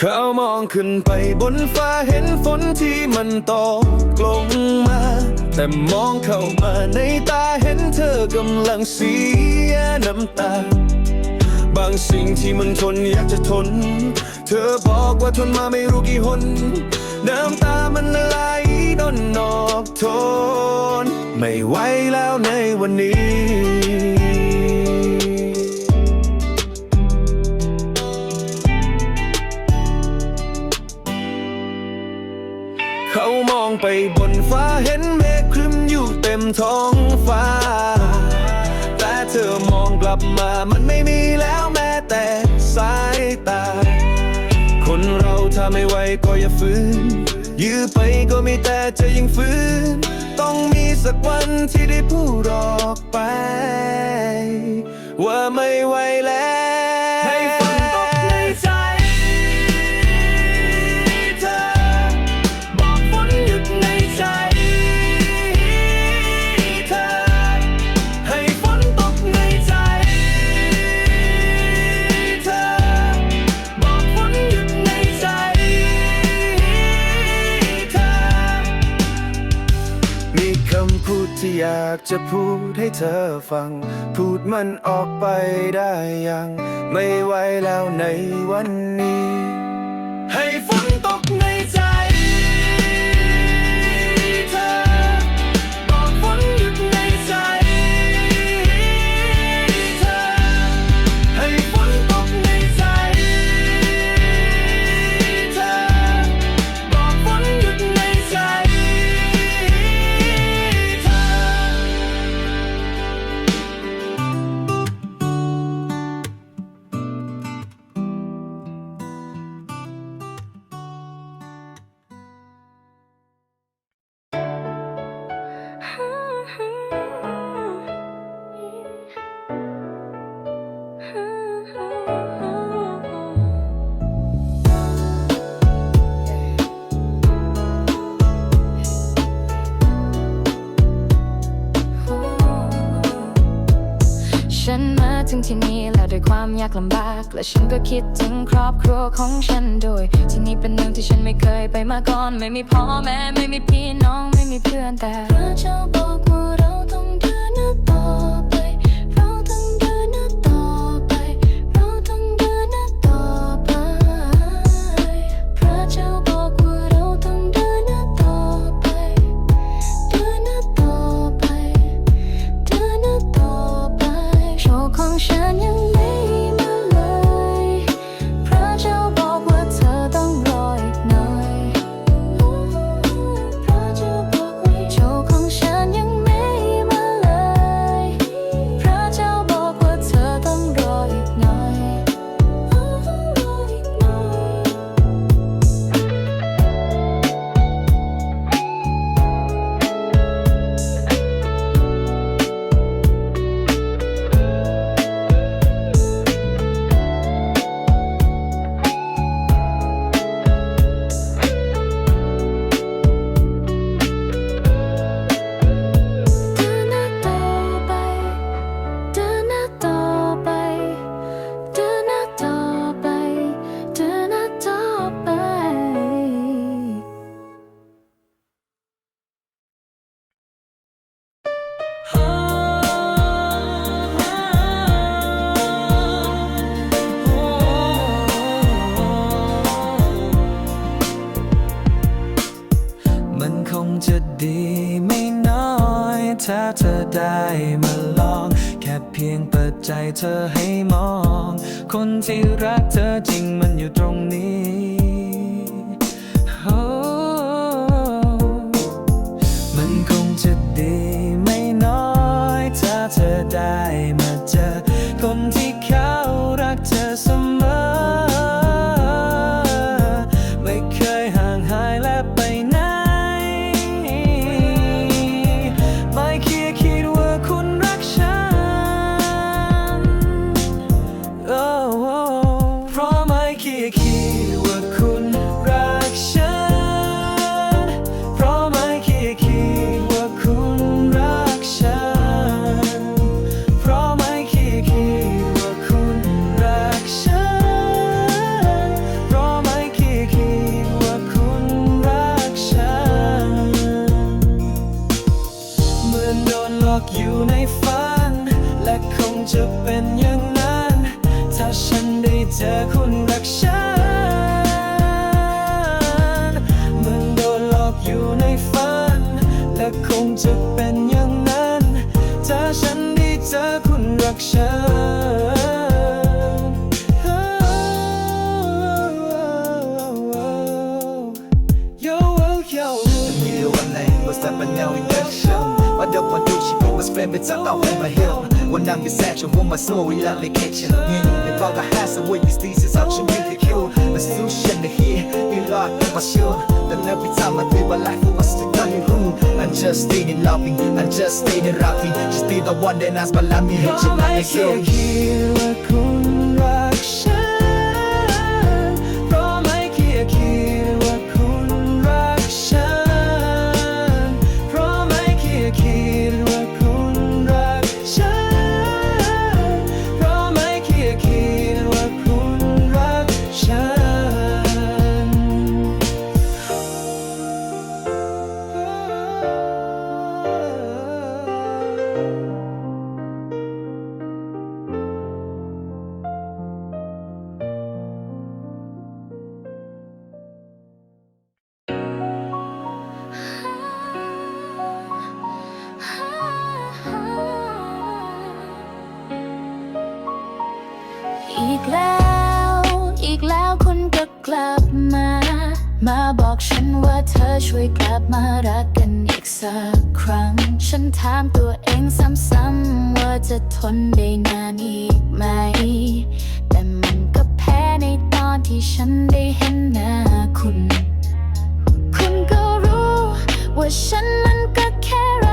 เขามองขึ้นไปบนฟ้าเห็นฝนที่มันตกลงมา แต่มองเข้ามาในตาเห็นเธอกำลังเสียน้ำตา บางสิ่งที่มันทนอยากจะทน เธอบอกว่าทนมาไม่รู้กี่หน น้ำตามันไหลดนนอกทน ไม่ไหวแล้วในวันนี้ ฟ้าเห็นเมฆครึมอยู่เต็มท้องฟ้า แต่เธอมองกลับมามันไม่มีแล้วแม้แต่สายตา คนเราถ้าไม่ไหวก็อย่าฝืน ยื้อไปก็มีแต่จะยิ่งฝืน ต้องมีสักวันที่ได้พูดออกไป ว่าไม่ไหวแล้วากจะพูดให้เธอฟัง พูดมันออกไปได้ยัง ไม่ไหวแล้วในวันนี้ ให้ ด้วยความยากลำบาก และฉันก็คิดถึงครอบครัวของฉันโดยที่นี่เป็นเมืองที่ฉันไม่เคยไปมาก่อน ไม่มีพ่อแม่ไม่มีพี่น้องไม่มีเพื่อนแต่พระเจ้าบอกว่า เปิดใจเธอให้มอง คนที่รักเธอจริง action. Oh, on name was my hill. When I'm beside you, when my soul is on vacation. They bought the house away, these thesis are too big. But still, shit, the here, you lock my shield. Then every time I live my life, I must the room I just stayed in loving, I just stayed in rapping Just be the one that's my love me Hit you like a girl มาบอกฉันว่าเธอช่วยกลับมารักกันอีกสักครั้ง ฉันถามตัวเองซ้ำๆว่าจะทนได้นานอีกไหม แต่มันก็แพ้ในตอนที่ฉันได้เห็นหน้าคุณ คุณก็รู้ว่าฉันมันก็แค่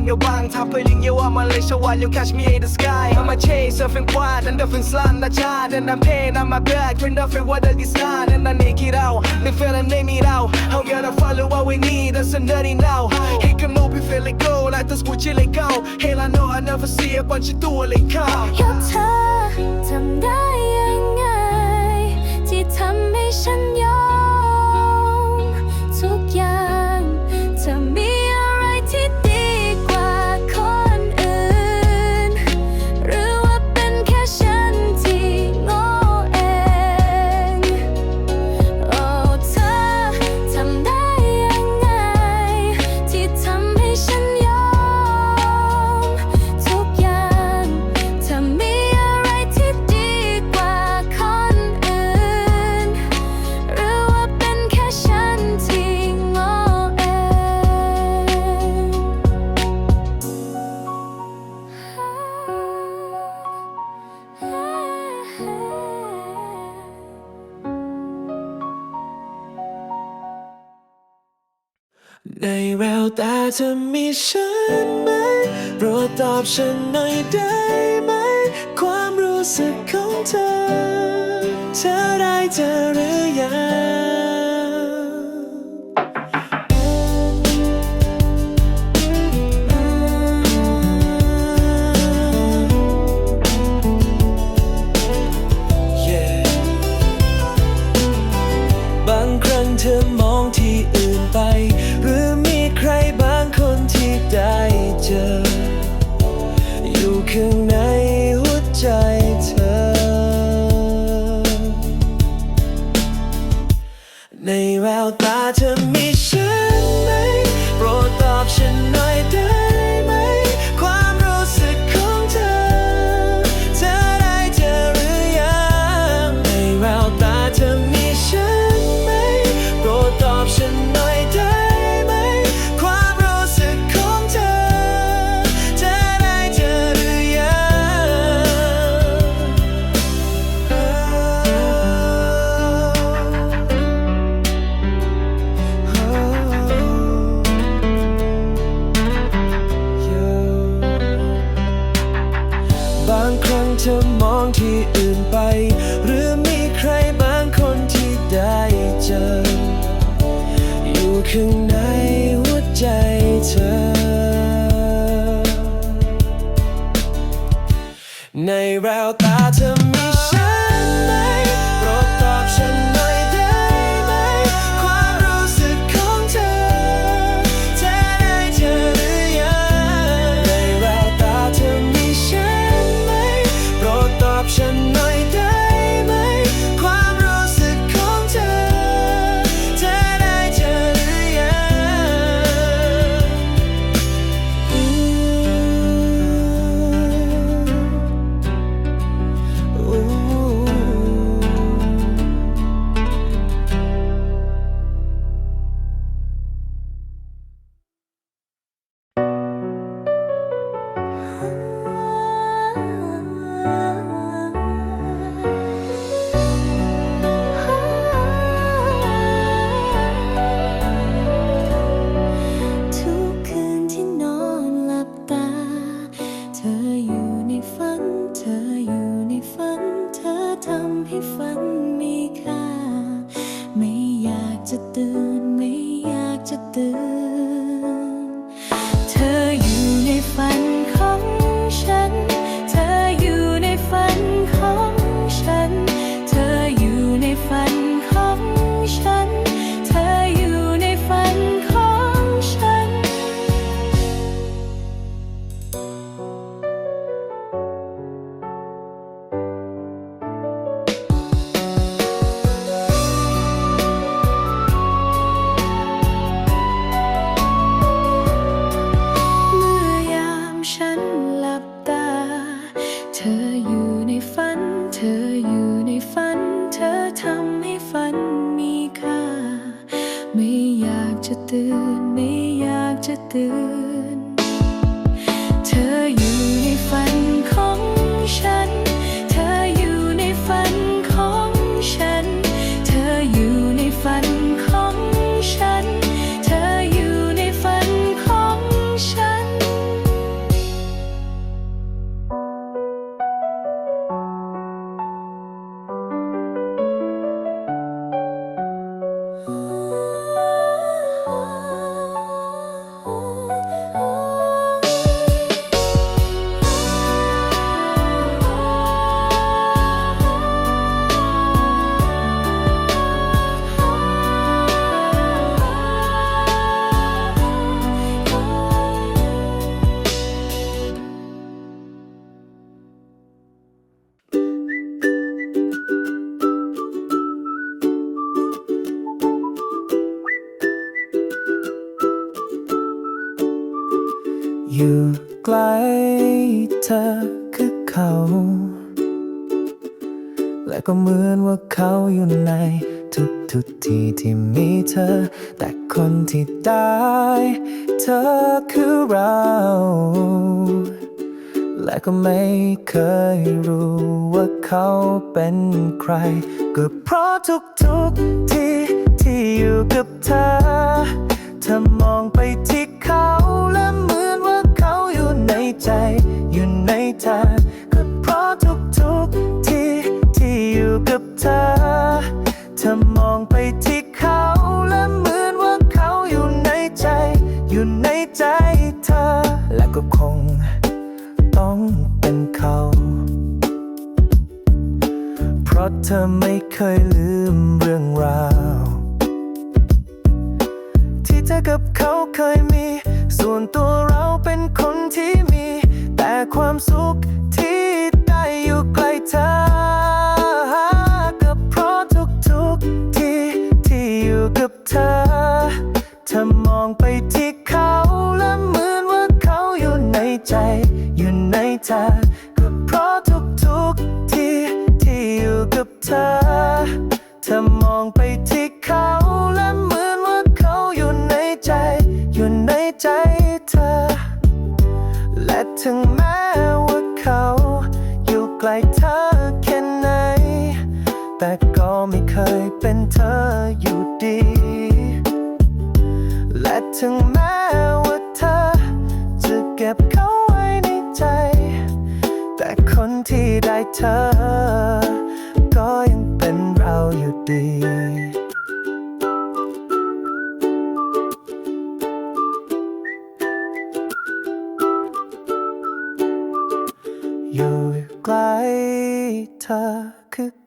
นเดียวบางทำเพื่อลิงเยาว่ามาเลยชวัน you catch me in the sky I'm a chase surfing quad and different slant นะชา and I'm pain on my back when nothing what the design and I make it out they feel and name it out how gotta follow what we need that's a nutty now He can move we feel it go like this what you let go Hell I know I never see a bunch of do it like come ยกเธอทำได้ยังไง ที่ทำให้ฉันยอม แต่เธอมีฉันไหมโปรดตอบฉันหน่อยได้ไหม ความรู้สึกของเธอ เธอได้เจอหรือยัง you. ทุกทีที่มีเธอ แต่คนที่ได้ เธอคือเรา และก็ไม่เคยรู้ว่าเขาเป็นใคร ก็เพราะทุกทุกทีที่อยู่กับเธอ เธอมองไปที่เขาและเหมือนว่าเขาอยู่ในใจ อยู่ในเธอก็เพราะทุกทุก เธอไม่เคยลืมเรื่องราว ที่เธอกับเขาเคยมี ส่วนตัวเราเป็นคนที่มี แต่ความสุขที่ได้อยู่ใกล้เธอก็เพราะทุกๆที่ที่อยู่กับเธอ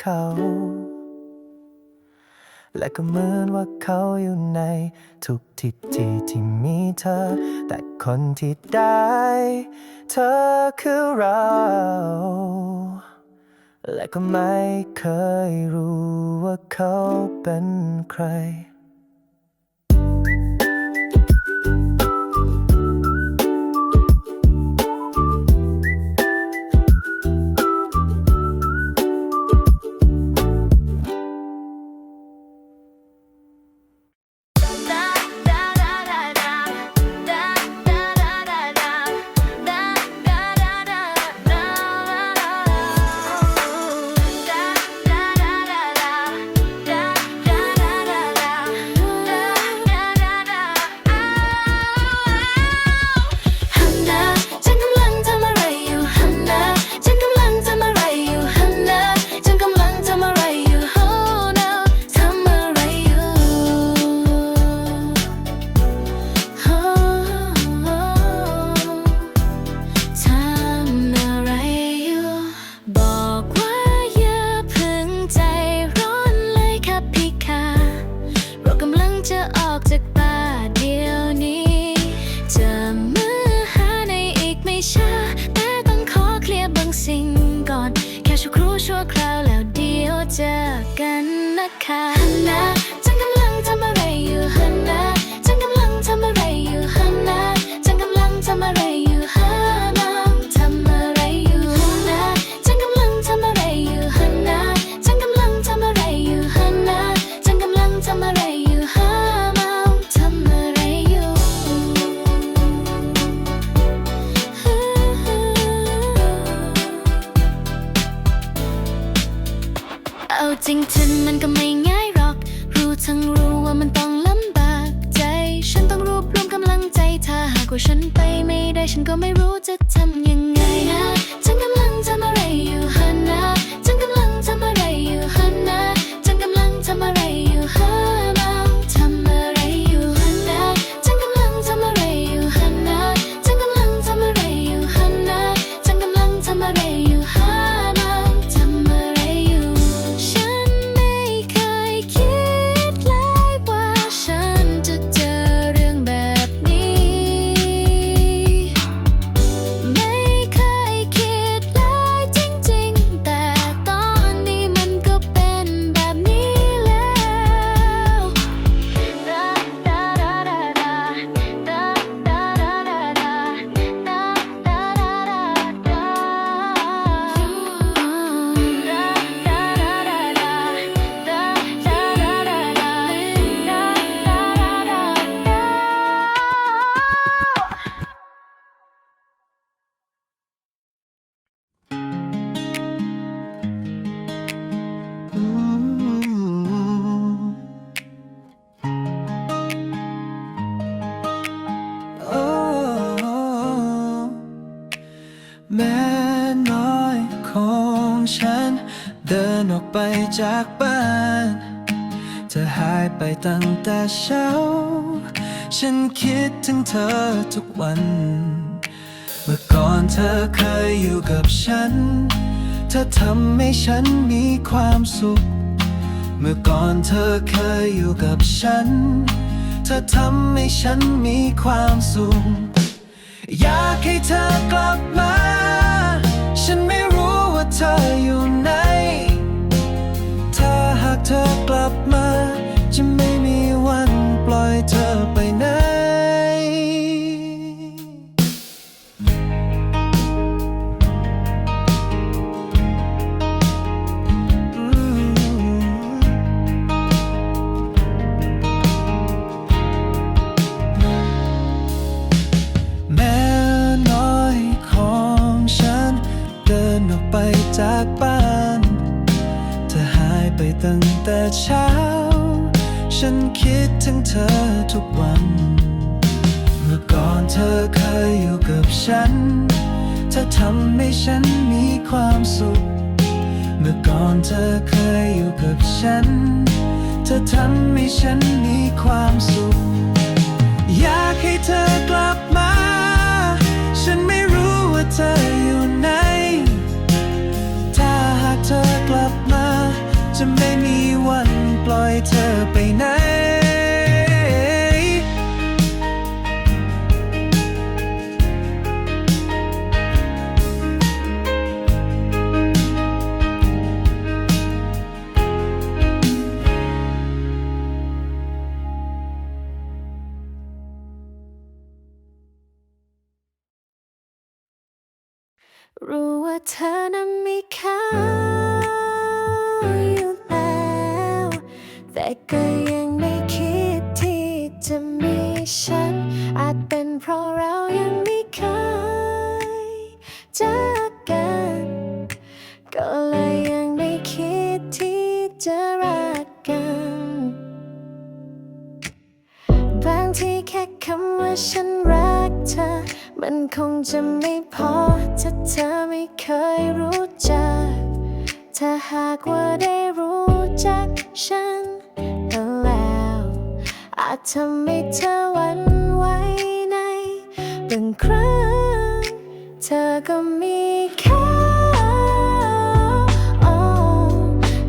เขา และก็เหมือนว่าเขาอยู่ในทุกทิศที่ที่มีเธอ แต่คนที่ได้ เธอคือเรา และก็ไม่เคยรู้ว่าเขาเป็นใคร กว่าฉันไปไม่ได้ฉันก็ไม่รู้จะทำยังไง ตั้งแต่เช้า ฉันคิดถึงเธอทุกวัน เมื่อก่อนเธอเคยอยู่กับฉัน เธอทำให้ฉันมีความสุข เมื่อก่อนเธอเคยอยู่กับฉัน เธอทำให้ฉันมีความสุข อยากให้เธอกลับมา ฉันไม่รู้ว่าเธออยู่ จากบ้าน เธอหายไปตั้งแต่เช้า ฉันคิดถึงเธอทุกวัน เมื่อก่อนเธอเคยอยู่กับฉัน เธอทำให้ฉันมีความสุข เมื่อก่อนเธอเคยอยู่กับฉัน เธอทำให้ฉันมีความสุข อยากให้เธอกลับมา ฉันไม่รู้ว่าเธออยู่ไหน จะไม่มีวันปล่อยเธอไปไหน รู้ว่าเธอนั้นมี เป็นเพราะเรายังไม่เคยเจอกัน ก็เลยยังไม่คิดที่จะรักกัน บางทีแค่คำว่าฉันรักเธอ มันคงจะไม่พอถ้าเธอไม่เคยรู้จัก ถ้าหากว่าได้รู้จักฉันแล้ว อาจทำให้เธอวัน บางครั้งเธอก็มีค่า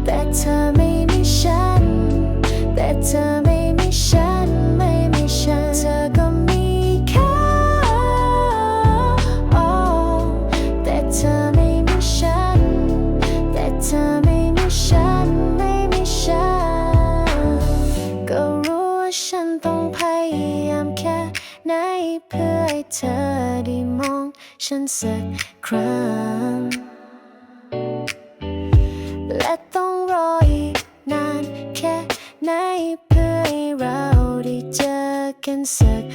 แต่เธอไม่มีฉันแต่เธอ สักครั้ง และต้องรออีกนานแค่ไหนเพื่อให้เราได้เจอกันสัก